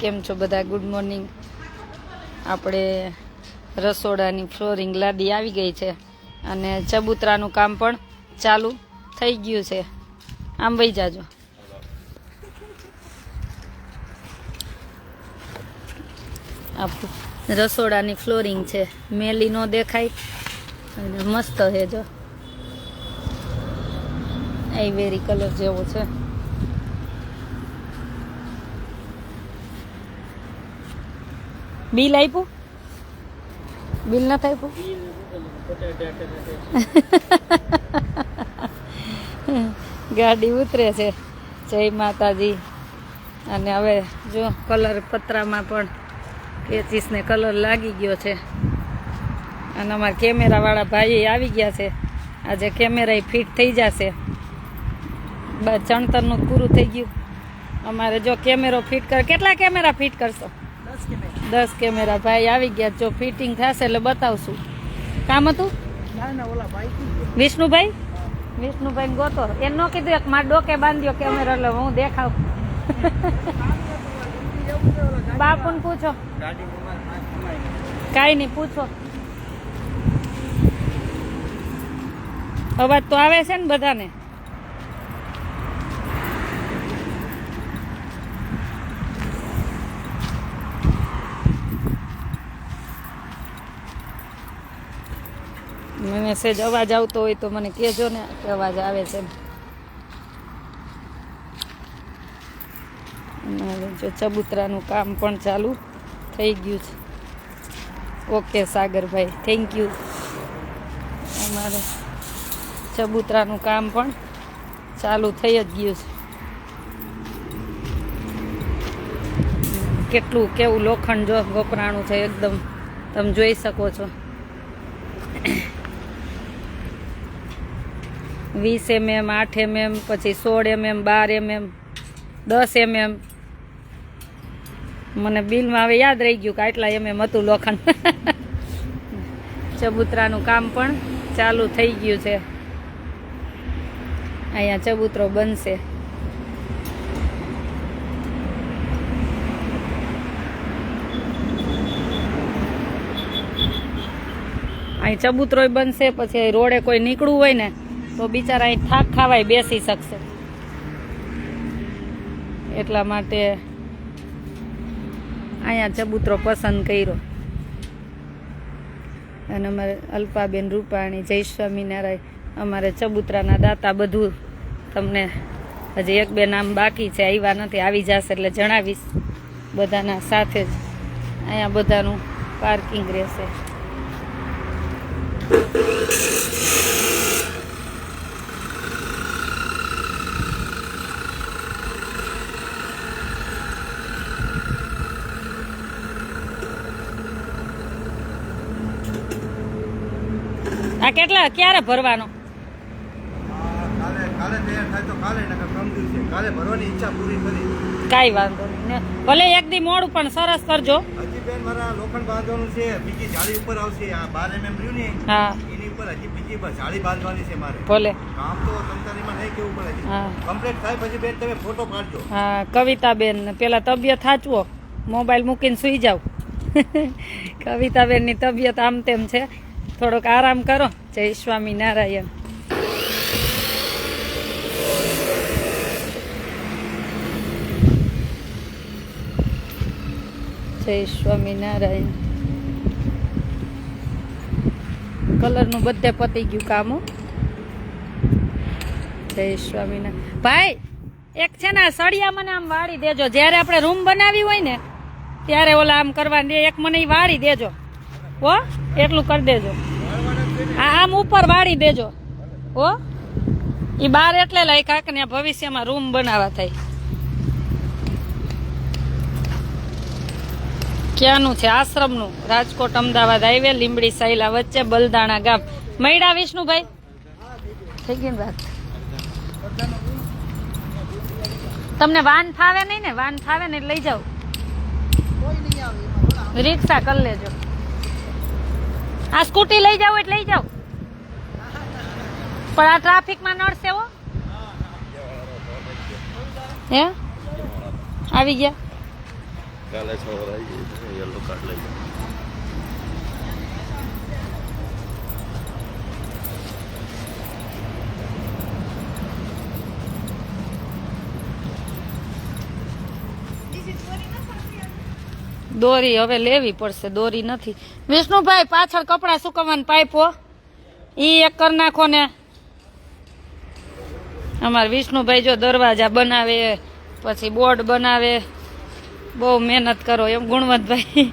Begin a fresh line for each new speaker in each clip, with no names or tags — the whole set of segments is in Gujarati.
કેમ છો બધા? ગુડ મોર્નિંગ આપણે રસોડાની ફ્લોરિંગ લાદી આવી ગઈ છે અને ચબૂતરાનું કામ પણ ચાલુ થઈ ગયું છે. આમ વહી જાજો. આપણું રસોડાની ફ્લોરિંગ છે. મેલી નો દેખાય. અને મસ્ત છે જો. આઈવેરી કલર જેવો છે. બિલ આપ્યું? બિલ નથી આપ્યું? ગાડી ઉતરે છે. જય માતાજી. અને હવે જો કલર પતરામાં પણ કેચીસને કલર લાગી ગયો છે. અને અમારા કેમેરાવાળા ભાઈ આવી ગયા છે. આજે કેમેરા ફિટ થઈ જશે. ચણતરનું પૂરું થઈ ગયું. અમારે જો કેમેરો ફિટ કર, કેટલા કેમેરા ફિટ કરશો? દસ કેમેરા. ભાઈ આવી ગયા જો ફિટિંગ થશે એટલે બતાવશું. કામ હતું? વિષ્ણુભાઈ? વિષ્ણુભાઈ ગોતો. એમ ન કીધું એક માર ડોકે બાંધ્યો કેમેરા એટલે હું દેખાવ. બાપુને પૂછો. કાંઈ નહીં પૂછો. અવાજ તો આવે છે ને બધાને? મને સેજ અવાજ આવતો હોય તો મને કહેજો ને કે અવાજ આવે છે. જો ચબૂતરાનું કામ પણ ચાલુ થઈ ગયું છે. ઓકે, સાગરભાઈ થેન્ક યુ અમારે ચબૂતરાનું કામ પણ ચાલુ થઈ જ ગયું છે. કેટલું, કેવું લોખંડ જો વપરાણું છે, એકદમ તમે જોઈ શકો છો. વીસ એમએમ આઠ એમએમ પછી સોળ એમએમ બાર એમએમ દસ એમએમ મને બિલમાં હવે યાદ રહી ગયું કે આટલા એમએમ હતું લોખંડ. ચબૂતરાનું કામ પણ ચાલુ થઈ ગયું છે. અહીંયા ચબૂતરો બનશે. અહીં ચબૂતરોય બનશે, પછી રોડે કોઈ નીકળવું હોય ને તો બિચારા અહીં થાક ખાવાય બેસી શકશે. એટલા માટે અહીંયા ચબૂતરો પસંદ કર્યો. અને અમારે અલ્પાબેન રૂપાણી જય સ્વામિનારાયણ અમારે ચબૂતરાના દાતા બધું તમને હજી એક બે નામ બાકી છે, આવ્યા નથી, આવી જશે એટલે જણાવીશ. બધાના સાથે જ અહીંયા બધાનું પાર્કિંગ રહેશે આ કેટલા ક્યારે ભરવાનો
કાલે કાલે તૈયાર થાય તો કાલે નકર પ્રમ દિવસે કાલે ભરવાની ઈચ્છા પૂરી કરી
કાંઈ વાંધો નહીં. ભલે એક દી મોડું, પણ સરસ કરજો.
બેન બીજી ઉપર આવશે આ ને ઉપર જાળી બાંધવાની છે મારે
ભલે.
કામ તો તમતારીમાં નહીં પડે
હા.
બેન તમે ફોટો પાડજો
હા, કવિતાબેન પેલા તબિયત સાચવો. મોબાઈલ મૂકીને સુઈ જાવ કવિતાબેનની તબિયત આમ તેમ છે. થોડોક આરામ કરો. જય સ્વામિનારાયણ. જય સ્વામિનારાયણ. કલરનું બધે પતી ગયું કામ. જય સ્વામિનારાયણ. ભાઈ, એક છે ને સળિયા મને આમ વાળી દેજો. જ્યારે આપણે રૂમ બનાવી હોય ને, ત્યારે ઓલા આમ કરવાની દે. એક મને વાળી દેજો. હો એટલું કરી દેજો. આ આમ ઉપર વાળી દેજો. હો એ બાર એટલે લાયકા કે ને ભવિષ્યમાં રૂમ બનાવવા થાય. ક્યાંનું છે? આશ્રમનું. રાજકોટ અમદાવાદ હાઈવે લીંબડી સાયલા વચ્ચે બલદાણા ગામ. મૈડા વિષ્ણુભાઈ? થઈ ગઈ વાત? તમને વાન ફાવે નહીં ને? વાન ફાવે ને લઈ જાઓ. રિક્ષા કરી લેજો. આ સ્કૂટી લઈ જાવ એટલે લઈ જાવ પણ આ ટ્રાફિકમાં નડશે હો. હે? આવી ગયા.
કાલે ગઈ, યલો કાર્ડ લઈ જાઓ.
દોરી, હવે લેવી પડશે, દોરી નથી. વિષ્ણુભાઈ, પાછળ કપડાં સુકવવાની પાઇપો ઈ એક કરી નાખો ને. અમારે વિષ્ણુભાઈ જો દરવાજા બનાવે, પછી બોર્ડ બનાવે. બહુ મહેનત કરો એમ, ગુણવંતભાઈ.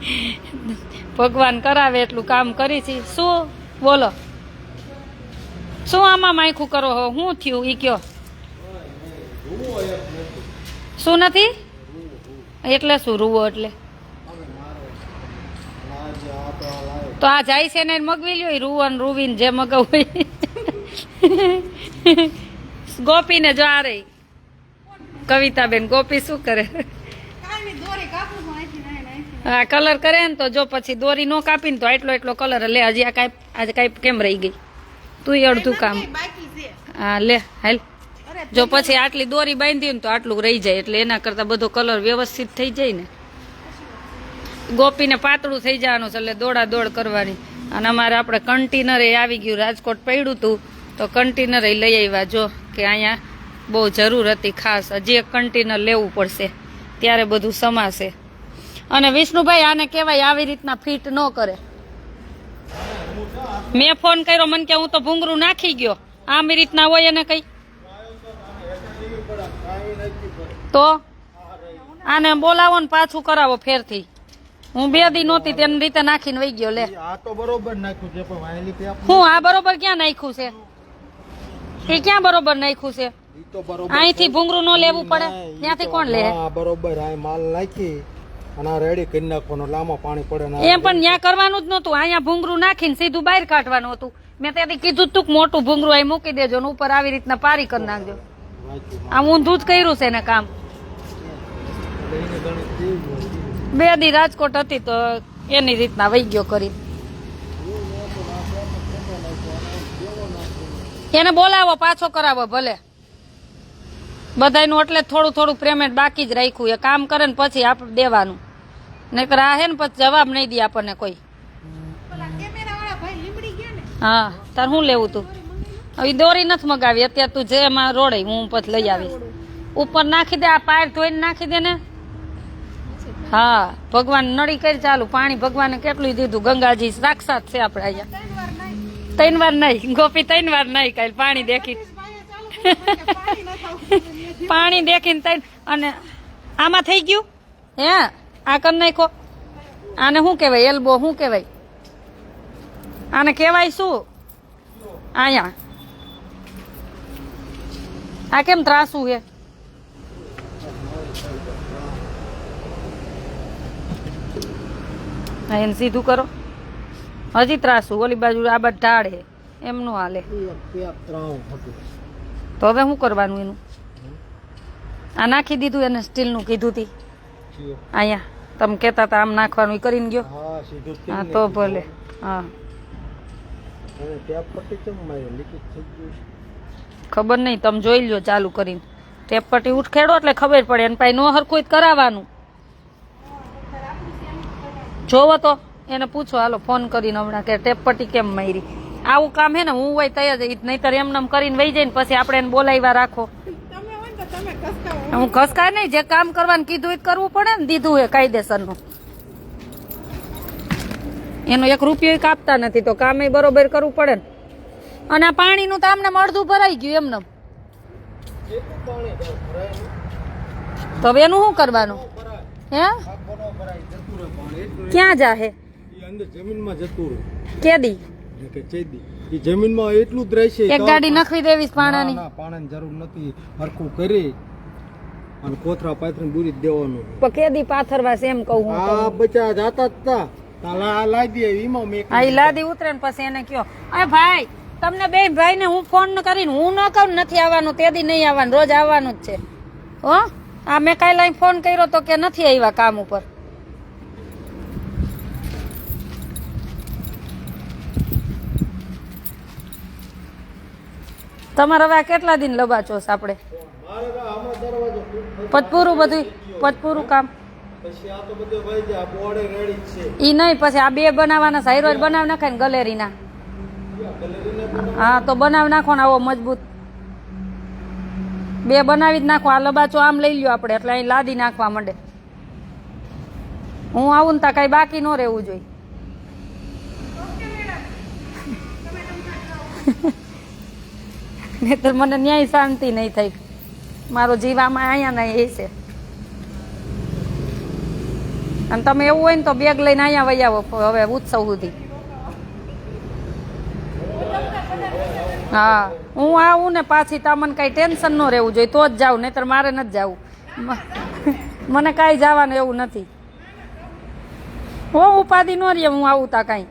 ભગવાન કરાવે એટલું કામ કરી છે. શું? બોલો. શું આમાં માયખું કરો હો? શું થયું? ઈ કયો. શું નથી? એટલે શું? રૂવો એટલે. તો આ જાય છે ને મગવી લ્યો રૂવન રૂવીને જે મગાવું ગોપીને જો આ રહી. કવિતાબેન ગોપી શું કરે? હા કલર કરે ને તો જો પછી દોરી નો કાપીને તો એટલો એટલો કલર લે હજી આ કાંઈ આજે કાંઈ કેમ રહી ગઈ? તું અડધું કામ. હા લે હાલ. જો પછી આટલી દોરી બાંધી ને તો આટલું રહી જાય એટલે એના કરતાં બધો કલર વ્યવસ્થિત થઈ જાય ને. ગોપીને પાતળું થઈ જવાનું છે એટલે દોડા દોડ કરવાની. અને અમારે આપણે કન્ટેનરે આવી ગયું, રાજકોટ પડ્યું હતું તો કન્ટેનરે લઈ આવ્યા. જો કે અહીંયા બહુ જરૂર હતી ખાસ, હજી એક કન્ટેનર લેવું પડશે. ત્યારે બધું સમાશે. અને વિષ્ણુભાઈ, આને કહેવાય આવી રીતના ફિટ ન કરે. મેં ફોન કર્યો, મને કે હું તો ભૂંગરું નાખી ગયો. આમ રીતના હોય એને કઈ? તો આને બોલાવો ને પાછું કરાવો ફેરથી. હું બે દી નહોતી તેની રીતે નાખીને વહી ગયો લે.
આ તો બરોબર નાખ્યું છે પણ વાયલી પેપ
હું આ બરોબર ક્યાં નાખ્યું છે? એ ક્યાં બરોબર નાખ્યું છે?
ઈ તો બરોબર
અહીંથી ભૂંગરું ન લેવું પડે? ત્યાંથી કોણ લે?
હા બરોબર આ માલ નાખી અને રેડી કરી નાખવાનો લાંબો પાણી પડે
એમ પણ ત્યાં કરવાનું જ નહોતું. અહીંયા ભૂંગરું નાખીને સીધું બહાર કાઢવાનું હતું. મેં ત્યાંથી કીધું તું મોટું ભૂંગરું અહીં મૂકી દેજો ને ઉપર આવી રીતના પારી કરી નાખજો. આ ઊંધું જ કર્યું છે ને કામ. બે દી રાજકોટ હતી તો એની રીતના વહી ગયો કરી એને બોલાવો પાછો કરાવો ભલે. બધાયનું એટલે થોડું થોડું પેમેન્ટ બાકી જ રાખ્યું. એ કામ કરે ને પછી આપણે દેવાનું. નહીતર આ હે ને પછી જવાબ નહીં દે આપણને કોઈ. હા તાર શું લેવું તું? હવે દોરી નથી મગાવી. અત્યારે તું જે એમાં રોડે હું પછી લઈ આવીશ. ઉપર નાખી દે આ પાયર ધોઈને નાખી દે ને. હા ભગવાન નળી કરી ચાલુ પાણી ભગવાને કેટલું દીધું? ગંગાજી સાક્ષાત છે આપણે અહીંયા. ત્રણ વાર નહીં ગોપી ત્રણ વાર નહીં કાલ પાણી દેખી. પાણી દેખીને ત્રણ અને આમાં થઈ ગયું? હે? આ કર નાખો આને શું કહેવાય? એલ્બો શું કહેવાય? આને કહેવાય શું? અહીંયા આ કેમ ત્રાસું હા એને સીધું કરો. હજી ત્રાસું ઓલી બાજુ આ બાજુ છે. એમનું હાલે.
હતું.
તો હવે શું કરવાનું એનું? આ નાખી દીધું એને સ્ટીલનું, કીધું તી. અહીંયા, તમે કહેતા હતા આમ નાખવાનું એ કરીને ગયો?
હા,
તો ભલે. હા. ખબર નહીં, તમે જોઈ લો ચાલુ કરીને. ટેપ પટ્ટી ઉઠખેડો એટલે ખબર પડે, એને પાસે નો હરખું કરાવવાનું. જોવો તો. એને પૂછો હાલો ફોન કરીને હમણાં કે ટેપ પટ્ટી કેમ મારી? આવું કામ હે ને હું હોય તૈયાર જ નહીતર એમને એમ કરીને વહી જાય ને પછી આપણે એને બોલાવ્યા રાખો. હું ઘસકાય નહીં જે કામ કરવાનું કીધું એ કરવું પડે ને દીધું એ કાયદેસરનું. એનો એક રૂપિયો કાપતા નથી તો કામ બરોબર કરવું પડે ને. અને આ પાણીનું તો આમને અડધું ભરાઈ ગયું એમને. તો હવે એનું શું કરવાનું? હે
આખો નો ભરાય, જતું રહે પાણી. એટલું
ક્યાં જાહે?
અંદર જમીનમાં જતું.
કેદી?
કે ચેદી. એ જમીનમાં એટલું જ રહેશે
એક ગાડી નખવી દેવી પાણાની.
ના, પાણાની જરૂર નથી. હરખું કરી અને કોથરા પાથરીને દૂરી દેવાનું.
પણ કેદી પાથરવા છે એમ કહું હું
આ બચા જાતા હતા તા. તા લાદી ઈમો મે
આ લાદી ઉતરે ને પછી એને કયો અરે ભાઈ તમને બે ભાઈ ને હું ફોન કરીને હું ન કહું નથી આવવાનું તેદી નહીં આવવાનું રોજ આવવાનું જ છે. હો? આ મેં કાલે ફોન કર્યો તો કે નથી આવ્યા કામ ઉપર? તમારે હવે આ કેટલા દિન લબાચોસ આપણે? પતપૂરું બધું પચપૂરું કામ. ઈ નહીં, પછી આ બે બનાવવાના સાઈરો જ બનાવી નાખે ને ગલેરીના. હા, તો બનાવી નાખો ને આવો મજબૂત. બે બનાવી જ નાખો. આ લબાચો આમ લઈ લ્યો આપણે, એટલે અહીં લાદી નાખવા માંડે. હું આવું ને તા કઈ બાકી ન રહેવું જોઈએ. નહીતર મને ન્યાય શાંતિ નહીં થઈ. મારો જીવ આમાં અહીંયા નહીં એ છે. અને તમે એવું હોય ને તો બેગ લઈને અહીંયા વહી આવો હવે ઉત્સવ સુધી. હા, હું આવું ને પાછી તમને કઈ ટેન્શન ન રહેવું જોઈએ, તો જ જાઉં, નહીતર મારે નથી જાવું. મને કાંઈ જવાનું એવું નથી. હો ઉપાધિ ન રહે, હું આવું તા કાંઈ.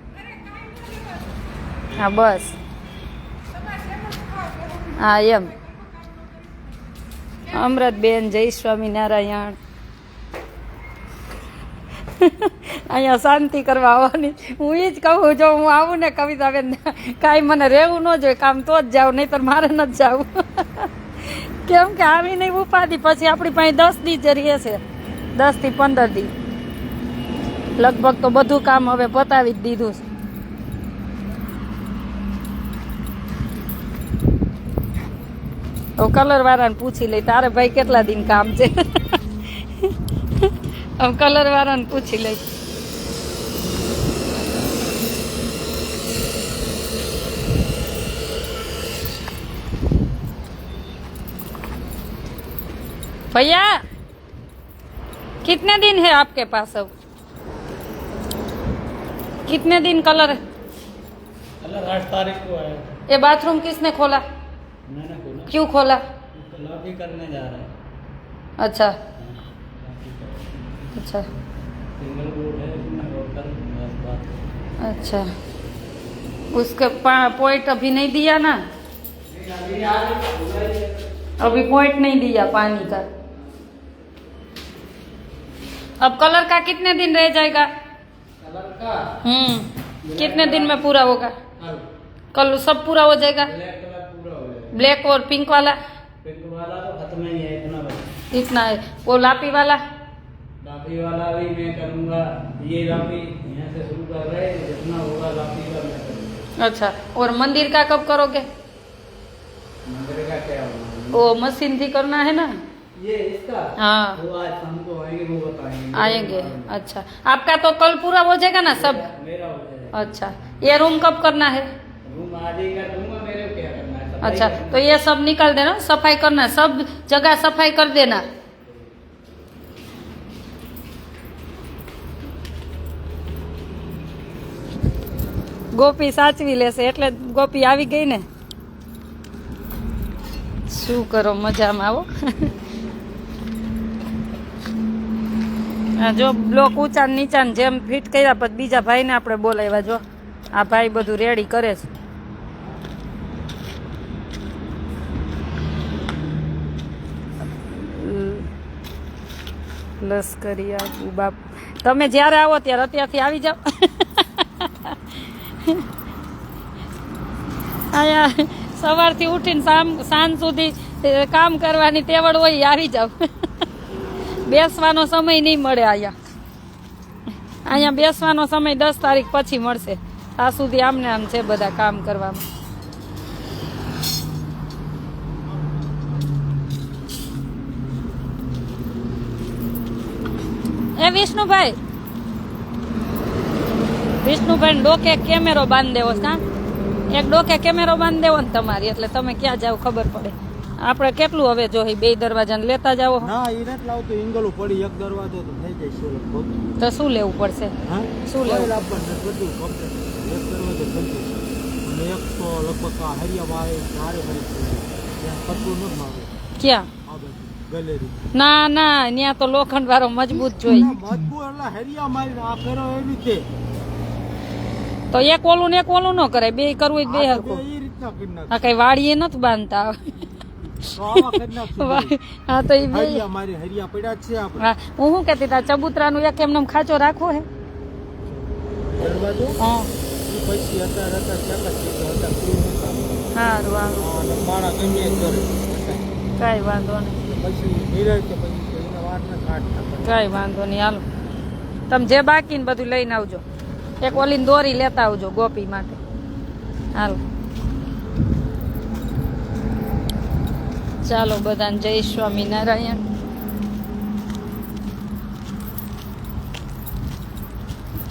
હા, બસ. હા, એમ. અમૃતબેન જય સ્વામિનારાયણ અહીંયા શાંતિ કરવા આવવાની. હું એ જ કહું, જો હું આવું ને કવિતાબેન, કાંઈ મને રહેવું ન જોઈએ, કામ તો જ જાઉં તો મારે ન જ જાવું કેમ કે આવી નહીં ઉપાધિ, પછી આપણી પાસે દસ દી જ રહે છે. દસથી પંદર દી. લગભગ તો બધું કામ હવે પતાવી જ દીધું છે. હવે કલર વાળાને પૂછી લઈ તારે ભાઈ કેટલા દિન કામ છે હવે કલર વાળાને પૂછી લઈ भैया कितने दिन है आपके पास अब कितने दिन कलर
अलग आठ तारीख को है
ये बाथरूम किसने खोला
मैंने बोला
क्यों खोला?
लॉबी करने जा रहे हैं।
अच्छा। अच्छा।
सिंगल है
अच्छा। उसके पॉइंट अभी नहीं दिया ना? अभी पॉइंट नहीं दिया पानी का। अब कलर का कितने दिन रह जाएगा?
कलर का?
हम्म। कितने दिन में पूरा होगा?
कल।
कल सब पूरा हो जाएगा?
ब्लैक
और पिंक वाला?
पिंक वाला तो खत्म ही है इतना बस
इतना है। वो लापी वाला?
लापी वाला भी मैं करूँगा। ये लापी यहाँ से शुरू कर रहे हैं जितना होगा लापी का मैं करूँगा।
अच्छा और मंदिर का कब करोगे?
मंदिर का क्या होगा?
वो मशीन थी करना है ना?
ये इसका?
हाँ।
वो आज शाम को आएँगे वो बताएँगे।
आएँगे अच्छा। आपका तो कल पूरा हो जाएगा ना सब?
मेरा हो जाएगा।
अच्छा ये रूम कब करना है?
रूम आज ही कर
अच्छा
करना
तो ये सब निकाल देना सफाई करना सब जगह सफाई कर देना ગોપી સાચવી લેશે એટલે ગોપી આવી ગઈ ને શું કરો મજામાં આવો આ જો બ્લોક ઊંચા ને નીચા ને જેમ ફિટ કર્યા પછી બીજા ભાઈને આપણે બોલાવ્યા જો આ ભાઈ બધું રેડી કરે છે લશ્કરી આબુ બાપ. તમે જ્યારે આવો ત્યારે અત્યારથી આવી જાઓ. અહીંયા સવારથી ઉઠીને સાંજ સુધી કામ કરવાની તેવડ હોય આવી જાવ બેસવાનો સમય નહીં મળે અહીંયા. અહીંયા બેસવાનો સમય દસ તારીખ પછી મળશે. આ સુધી આમને આમ છે બધા કામ કરવામાં. એ વિષ્ણુભાઈ. વિષ્ણુભાઈ ડોકે કેમેરો બાંધી દેવો હા? કાં એક ડોકે કેમેરો બાંધી દેવો ને તમારી એટલે તમે ક્યાં જાવ ખબર પડે. આપણે કેટલું હવે જોઈ બે દરવાજાને લેતા જાવ
ના એ નથી લાવતું ઇંગલું પડી એક દરવાજો તો થઈ જાય
તો શું લેવું પડશે? શું લેવું?
બધું complete. એક દરવાજો થઈ જાય અને એક તો લગભગ હરિયા વાળે ત્યાં પતલું નથી
ક્યાં? ના ના ત્યાં તો લોખંડ વાળો મજબૂત જોઈ.
મજબૂર એટલે હરિયા મારી આ કરો એવી રીતે
તો એક ઓલું ને એક ઓલું ન કરે બે કરવું બે હરખું. આ કઈ વાડીએ નથી બાંધતા. હા તો એ બે. શું કેતી તા ચબૂતરાનું એક એમને ખાચો રાખવો હે? હા. સારું સારું કાંઈ વાંધો નહીં.
પછી
કાંઈ વાંધો નહીં, હાલો. તમે જે બાકી ને બધું લઈને આવજો. એક ઓલીને દોરી લેતા આવજો ગોપી માટે. હાલો. ચાલો બધાને જય સ્વામિનારાયણ.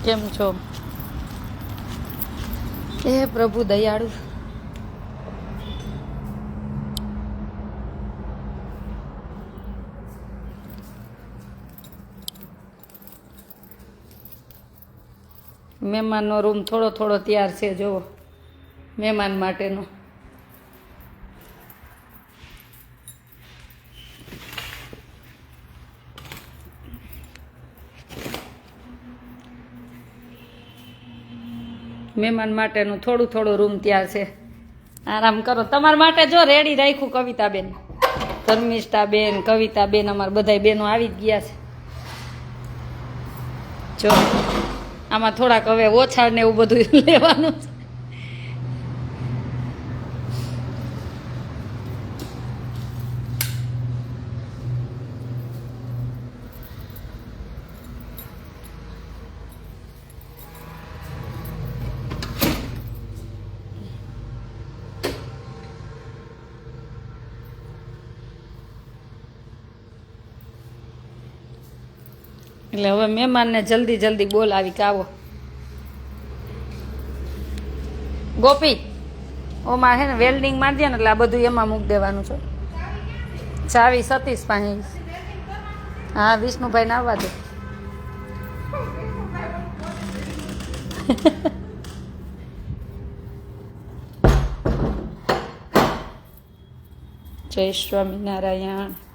કેમ છો? એ પ્રભુ દયાળુ. મહેમાનનો રૂમ થોડો થોડો તૈયાર છે, જુઓ. મહેમાન માટેનો. મહેમાન માટેનું થોડું થોડું રૂમ તૈયાર છે. આરામ કરો. તમારા માટે જો રેડી રાખ્યું કવિતાબેન. ધર્મિષ્ઠાબેન, કવિતાબેન, અમારા બધાય બેનો આવી જ ગયા છે. જો. આમાં થોડાક હવે ઓછા ને એવું બધું લેવાનું એટલે હવે મહેમાનને જલ્દી જલ્દી બોલાવી કે આવો. ગોપી ઓમાં હે ને વેલ્ડિંગ મારી ને એટલે આ બધું એમાં મૂકી દેવાનું છે. ચાવી સતીશ પાસે. હા વિષ્ણુભાઈને આવવા દે. જય સ્વામિનારાયણ.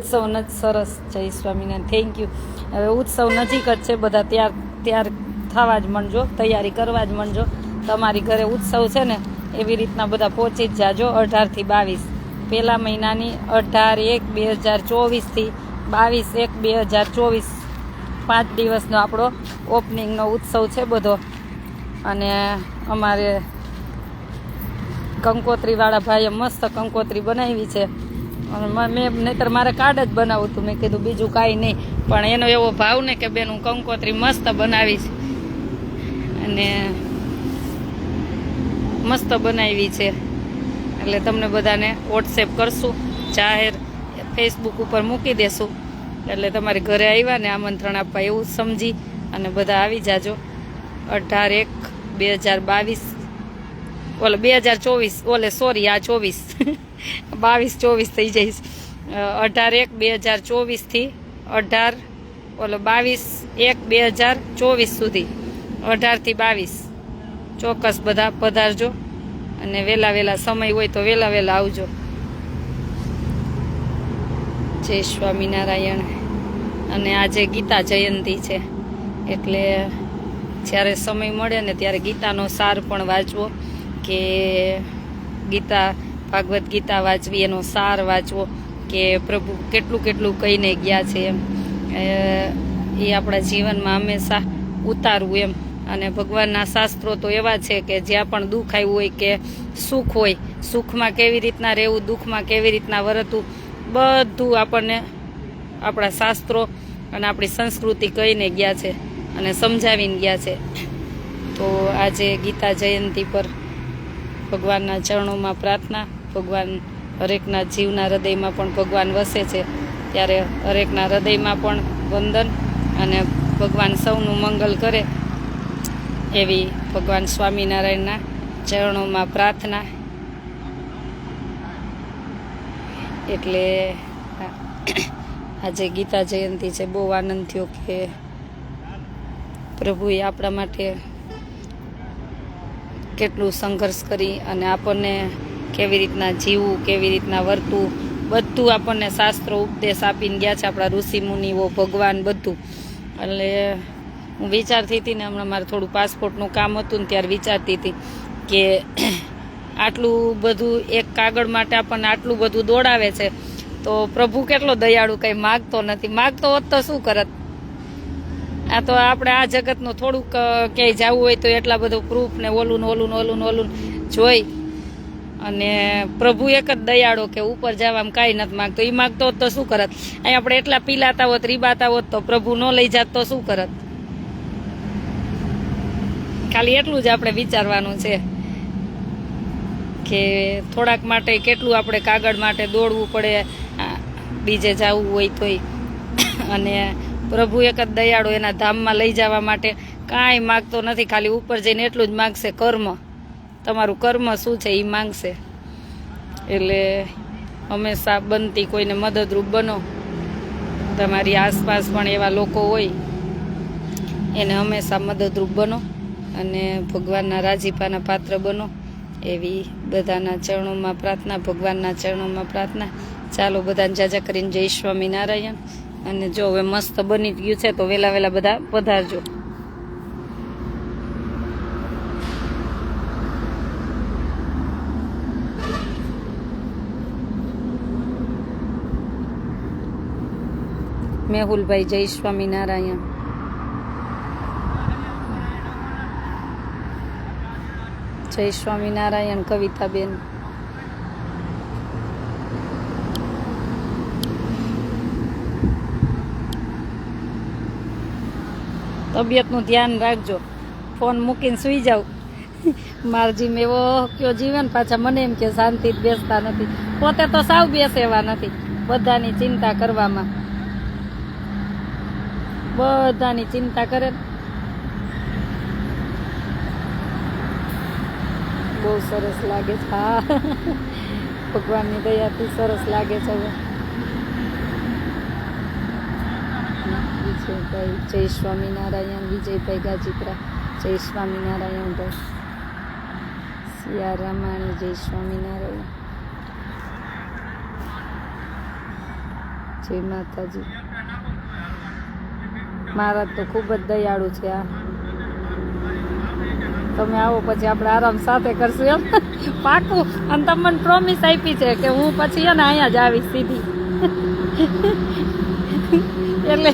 ઉત્સવ ન સરસ જય સ્વામિનારાયણ. થેન્ક યુ હવે ઉત્સવ નજીક જ છે બધા ત્યાર ત્યાર થવા જ માંડજો, તૈયારી કરવા જ માંડજો. તમારી ઘરે ઉત્સવ છે ને, એવી રીતના બધા પહોંચી જ જાજો અઢારથી બાવીસ. પહેલા મહિનાની અઢાર એક બે હજાર ચોવીસથી બાવીસ એક બે હજાર ચોવીસ. પાંચ દિવસનો આપણો ઓપનિંગનો ઉત્સવ છે બધો. અને અમારે કંકોત્રીવાળા ભાઈએ મસ્ત કંકોત્રી બનાવી છે. મ- નહીતર મારે કાર્ડ જ બનાવવું હતું. મેં કીધું બીજું કાંઈ નહીં. પણ એનો એવો ભાવ ને કે બેન, હું કંકોત્રી મસ્ત બનાવી છે અને મસ્ત બનાવી છે. એટલે તમને બધાને વોટ્સએપ કરશું, જાહેર ફેસબુક ઉપર મૂકી દેશું. એટલે તમારે ઘરે આવ્યા ને આમંત્રણ આપવા એવું સમજી અને બધા આવી જાજો. અઢાર એક બે હજાર બાવીસ. ઓલે બે હજાર ચોવીસ. ઓલે, સોરી, આ ચોવીસ. બાવીસ, ચોવીસ થઈ જઈશ. અઢાર એક, બે હજાર ચોવીસથી અઢાર, ઓલો બાવીસ એક, બે હજાર ચોવીસ સુધી. અઢારથી બાવીસ. ચોક્કસ બધા પધારજો. અને વહેલા વહેલા સમય હોય તો વહેલા વહેલા આવજો. જય સ્વામિનારાયણ. અને આજે ગીતા જયંતી છે. એટલે જ્યારે સમય મળે ને ત્યારે ગીતાનો સાર પણ વાંચવો કે ગીતા ભાગવત ગીતા વાંચવી, એનો સાર વાંચવો કે પ્રભુ કેટલું કેટલું કહીને ગયા છે એમ. એ આપણા જીવનમાં હંમેશા ઉતારવું એમ. અને ભગવાનના શાસ્ત્રો તો એવા છે કે જ્યાં પણ દુઃખ આવ્યું હોય કે સુખ હોય, સુખમાં કેવી રીતના રહેવું, દુઃખમાં કેવી રીતના વરતવું બધું આપણને આપણા શાસ્ત્રો અને આપણી સંસ્કૃતિ કહીને ગયા છે અને સમજાવીને ગયા છે. તો આજે ગીતા જયંતી પર ભગવાનના ચરણોમાં પ્રાર્થના ભગવાન હરેકના જીવના હૃદયમાં પણ ભગવાન વસે છે. ત્યારે હરેકના હૃદયમાં પણ વંદન અને ભગવાન સૌનું મંગલ કરે. એવી ભગવાન સ્વામિનારાયણના ચરણોમાં પ્રાર્થના. એટલે આજે ગીતા જયંતી છે. બહુ આનંદ થયો કે પ્રભુએ આપણા માટે કેટલું સંઘર્ષ કરી અને આપણને કેવી રીતના જીવવું, કેવી રીતના વર્તવું, બધું આપણને શાસ્ત્રો, ઉપદેશ આપીને ગયા છે આપણા ઋષિ મુનિઓ, ભગવાન બધું. એટલે હું વિચારતી હતી ને હમણાં મારે થોડું પાસપોર્ટનું કામ હતું ને ત્યારે વિચારતી હતી કે આટલું બધું એક કાગળ માટે આપણને આટલું બધું દોડાવે છે, તો પ્રભુ કેટલો દયાળુ કંઈ માગતો નથી. માગતો હોત તો શું કરત? આ તો આપણે આ જગતનું થોડુંક ક્યાંય જવું હોય તો એટલા બધું પ્રૂફ ને ઓલું ને ઓલું ને ઓલું ને ઓલું જોઈ અને પ્રભુ એક જ દયાળો કે ઉપર જવામાં કાંઈ નથી માગતો. એ માગતો હોત તો શું કરત? અહીં આપણે એટલા પીલાતા હોત, રીબાતા હોત તો પ્રભુ ન લઈ જાત તો શું કરત? ખાલી એટલું જ આપણે વિચારવાનું છે કે થોડાક માટે કેટલું આપણે કાગળ માટે દોડવું પડે બીજે જવું હોય તોય. અને પ્રભુ એક જ દયાળો એના ધામમાં લઈ જવા માટે કાંઈ માગતો નથી, ખાલી ઉપર જઈને એટલું જ માગશે કર્મ. તમારું કર્મ શું છે એ માંગશે. એટલે હંમેશા બનતી કોઈને મદદરૂપ બનો. તમારી આસપાસ પણ એવા લોકો હોય, એને હંમેશા મદદરૂપ બનો અને ભગવાનના રાજીપાના પાત્ર બનો. એવી બધાના ચરણોમાં પ્રાર્થના, ભગવાનના ચરણોમાં પ્રાર્થના. ચાલો બધાને જાજા કરીને જય સ્વામિનારાયણ. અને જો હવે મસ્ત બની ગયું છે, તો વહેલા વહેલા બધા પધારજો. મેહુલભાઈ જય સ્વામિનારાયણ. જય સ્વામિનારાયણ કવિતાબેન. તબિયતનું ધ્યાન રાખજો. ફોન મૂકીને સૂઈ જાવ મારજી એવો કયો જીવન પાછા મને એમ કે શાંતિ બેસતા નથી. પોતે તો સાવ બેસેવા નથી. બધાની ચિંતા કરવામાં. બધાની ચિંતા કરે બહુ સરસ લાગે છે. હા. ભગવાનની દયાથી સરસ લાગે છે હવે. વિજયભાઈ જય સ્વામિનારાયણ વિજયભાઈ ગાજીપરા જય સ્વામિનારાયણ ભાઈ સિયા રામાણી જય સ્વામિનારાયણ. જય માતાજી. મહારાજ તો ખૂબ જ દયાળુ છે આ. તમે આવો પછી આપણે આરામ સાથે કરશું એમ. પાકું અને તમને પ્રોમિસ આપી છે કે હું પછી એને અહીંયા જ આવીશ સીધી. એટલે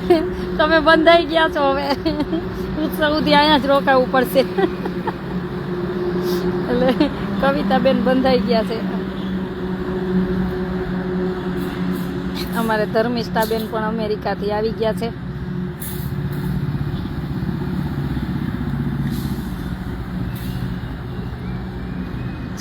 તમે બંધાઈ ગયા છો હવે. ઉત્સવ સુધી અહીંયા જ રોકાવું પડશે. એટલે કવિતાબેન બંધાઈ ગયા છે. અમારે ધર્મિષ્ઠાબેન પણ અમેરિકાથી આવી ગયા છે.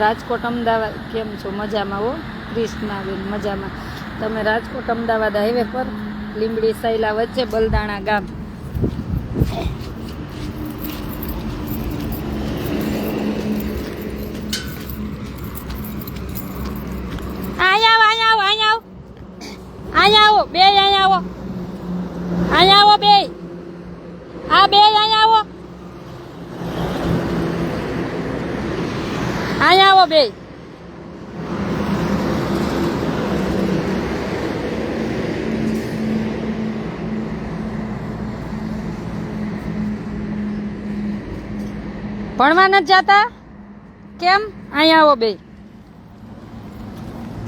રાજકોટ અમદાવાદ કેમ છો? મજામાં હો? ક્રિષ્નાબેન મજામાં. તમે રાજકોટ અમદાવાદ હાઈવે પર? લીંબડી સૈલા વચ્ચે બલદાણા ગામ. બે અહીંયા આવો અહીંયા આવો. બે આ બે અહીંયા આવો. અહીંયા આવો બે. ભણવા નથી જતા? કેમ? અહીંયા આવો બે.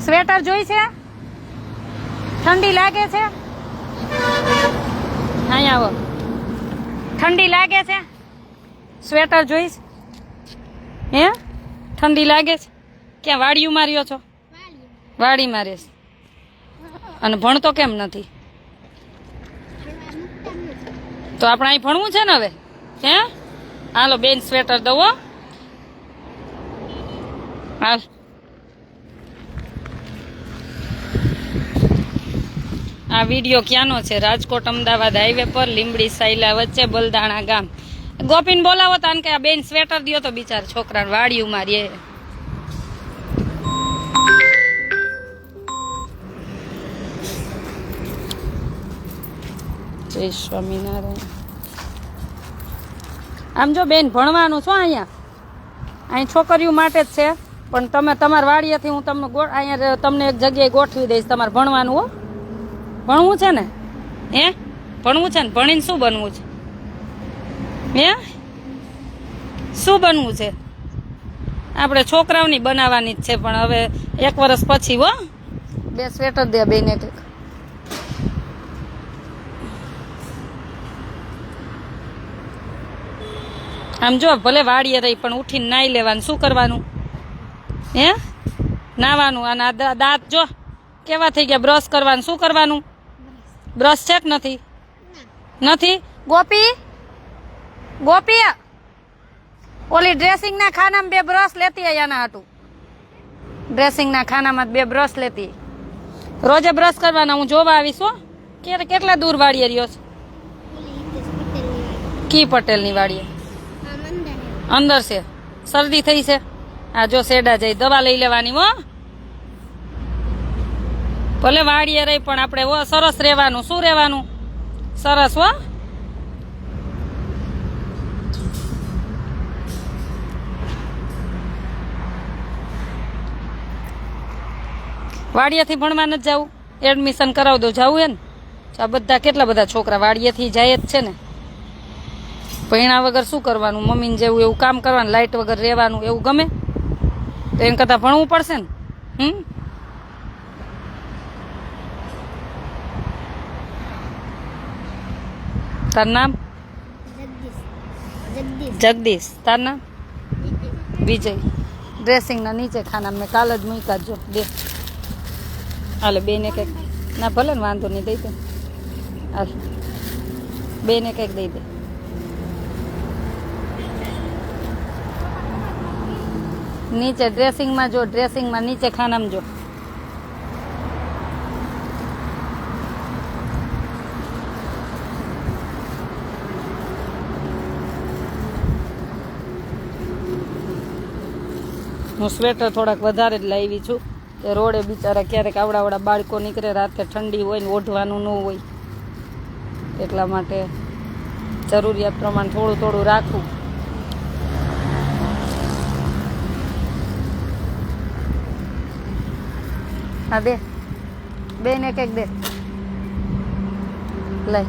સ્વેટર જોઈ છે? ઠંડી લાગે છે? અહીંયા આવો. ઠંડી લાગે છે? સ્વેટર જોઈશ? હે? ઠંડી લાગે છે? ક્યાં વાડિયું માર્યો છો? વાડી મારીશ અને ભણતો કેમ નથી? તો આપણે અહીં ભણવું છે ને હવે? હે? હાલો બેન સ્વેટર દઉં હો. હાલ. આ વીડિયો ક્યાંનો છે? રાજકોટ અમદાવાદ હાઈવે પર લીંબડી સાયલા વચ્ચે બલદાણા ગામ. ગોપીન બોલાવો તાન કે આ બેન સ્વેટર દિયો તો બિચાર છોકરાને વાડિયું મારીએ જય સ્વામિનારાયણ. આમ જો બેન ભણવાનું છો અહીંયા? અહીં છોકરીઓ માટે જ છે, પણ તમે તમારા વાડીએથી હું તમને અહીંયા તમને એક જગ્યાએ ગોઠવી દઈશ તમારે ભણવાનું હો. ભણવું છે ને? હે? ભણવું છે ને? ભણીને શું બનવું છે? હે? શું બનવું છે? આપણે છોકરાઓની બનાવવાની જ છે પણ હવે એક વર્ષ પછી હો. બે સ્વેટર દે બેને કંઈક આમ જો ભલે વાડીએ રહી પણ ઉઠીને નાઈ લેવાનું. શું કરવાનું? હે? નાવાનું. અને દાંત જો કેવા થઈ ગયા? બ્રશ કરવાનું. શું કરવાનું? બ્રશ છે કે નથી? નથી? ગોપી? ગોપી, ઓલી ડ્રેસિંગના ખાનામાં બે બ્રશ લેતી એના હાટું. ડ્રેસિંગના ખાનામાં બે બ્રશ લેતી રોજે બ્રશ કરવાના, હું જોવા આવીશ હો. કેટલા દૂર વાળીએ રહ્યો છે? કી પટેલની વાડીએ અંદર છે. શરદી થઈ છે. આ જો સેડા જઈ દવા લઈ લેવાની હો. ભલે વાડીએ રહી, પણ આપણે સરસ રહેવાનું. શું રહેવાનું? સરસ હો. વાડિયાથી ભણવા નથી જવું. એડમિશન કરાવ દો જવું હે ને? આ બધા કેટલા બધા છોકરા વાડિયાથી જાય જ છે ને? ભણ્યા વગર શું કરવાનું? મમ્મીને જેવું એવું કામ કરવાનું લાઇટ વગર રહેવાનું એવું ગમે? તો એમ કરતાં ભણવું પડશે ને? હમ? તાર નામ? જગદીશ. તાર નામ? વિજય. ડ્રેસિંગના નીચે ખાના મેં કાલ જ મૂક્યા જો બે. હાલે, બેને કંઈક ના, ભલે ને વાંધો નહીં, દઈ દે. હાલ. બેને કંઈક દઈ દે. નીચે ડ્રેસિંગમાં જો ડ્રેસિંગમાં નીચે ખાનામાં જો. હું સ્વેટર થોડાક વધારે જ લાવી છું. કે રોડે બિચારા ક્યારેક આવડાવડા બાળકો નીકળે, રાતે ઠંડી હોય ને ઓઢવાનું ન હોય. એટલા માટે જરૂરિયાત પ્રમાણે થોડું થોડું રાખવું. હા, બે. બે એક એક બે લઈ.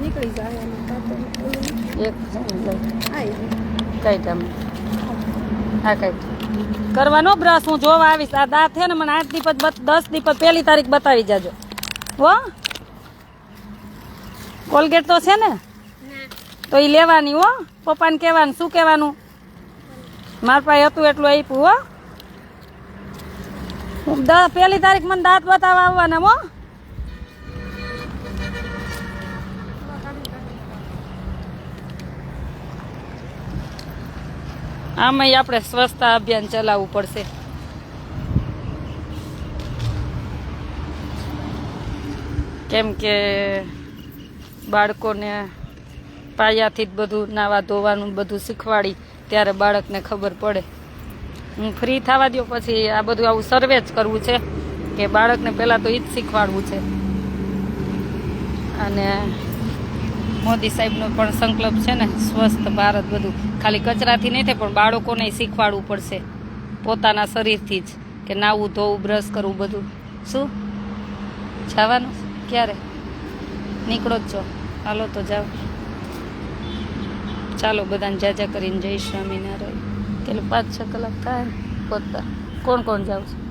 નીકળી જાય
એક, કઈ હા, કઈ. કરવાનો બ્રશ, હું જોવા આવીશ. આ દાંત છે ને, મને આઠ દી બત- દસ દી પર પહેલી તારીખ બતાવી જાજો. હો? કોલગેટ તો છે ને? તો એ લેવાની, હો? પપ્પાને કહેવાનું, શું કહેવાનું? મારા પાસે હતું એટલું આપ્યું, હો? હું પહેલી તારીખ મને દાંત બતાવવા આવવાના, હો? આમાંય આપણે સ્વચ્છતા અભિયાન ચલાવવું પડશે. કેમ કે બાળકોને પાયાથી જ બધું નાવા ધોવાનું બધું શીખવાડી ત્યારે બાળકને ખબર પડે. હું ફ્રી થવા દો પછી આ બધું આવું સર્વે જ કરવું છે કે બાળકને પહેલાં તો એ જ શીખવાડવું છે. અને મોદી સાહેબનો પણ સંકલ્પ છે ને, સ્વસ્થ ભારત બધું. ખાલી કચરાથી નહીં થાય, પણ બાળકોને શીખવાડવું પડશે. પોતાના શરીરથી જ, કે નાવું, ધોવું, બ્રશ કરવું બધું. શું? જવાનું? ક્યારે? નીકળો જ છો. હાલો તો જાઓ. ચાલો બધાને જાજા કરીને જય સ્વામિનારાયણ. એટલે પાંચ છ કલાક થાય પહોંચતા કોણ કોણ જાવ છે?